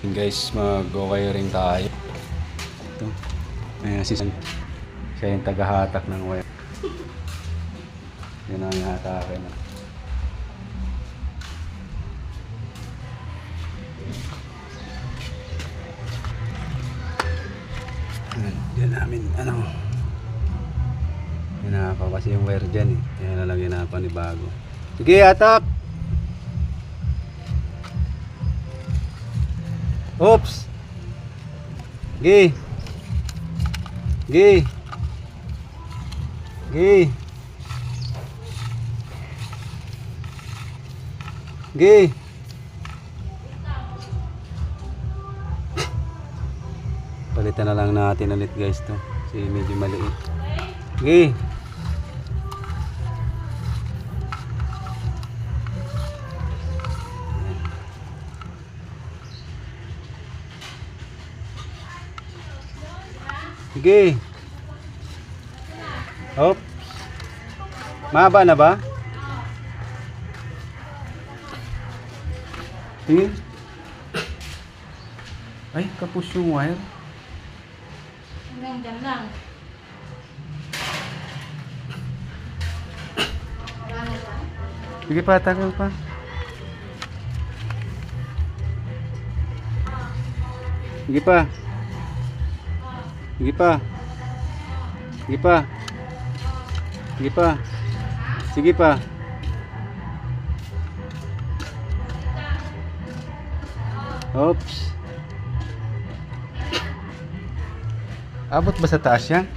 Guys, mag-wiring tayo. Ito. Ayan si San. Siya yung tagahatak ng wire. Yun ang hatakin. Ayan, Yan namin, ano. Hinapa kasi yung wire dyan eh. Kaya na lang hinapa ni bago. Sige, hatak! Oops! Gi! Gi! Gi! Gi! Palitan na lang natin ulit guys to. Kasi medyo maliit. Gi! Sige. Hop. Mahaba na ba? Tingin. Ay, kapos yung wire. Hanggang dyan lang. Sige pa, tagal pa. Sige pa. Sige pa. Sige pa. Sige pa. Sige pa. Oops. Abot ba sa taas yan?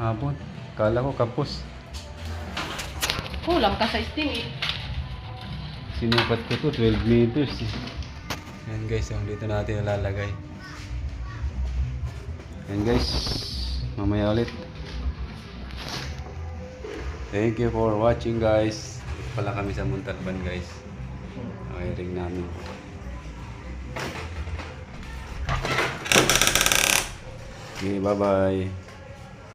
Abot. Kala ko kapos. Kulang ka sa steam eh. Sinukat ko to 12 meters. eh. Yan guys, yung dito natin nalalagay. Yan guys, mamaya ulit. Thank you for watching guys. Pala kami sa Muntalban guys. Wiring namin. Okay, bye bye.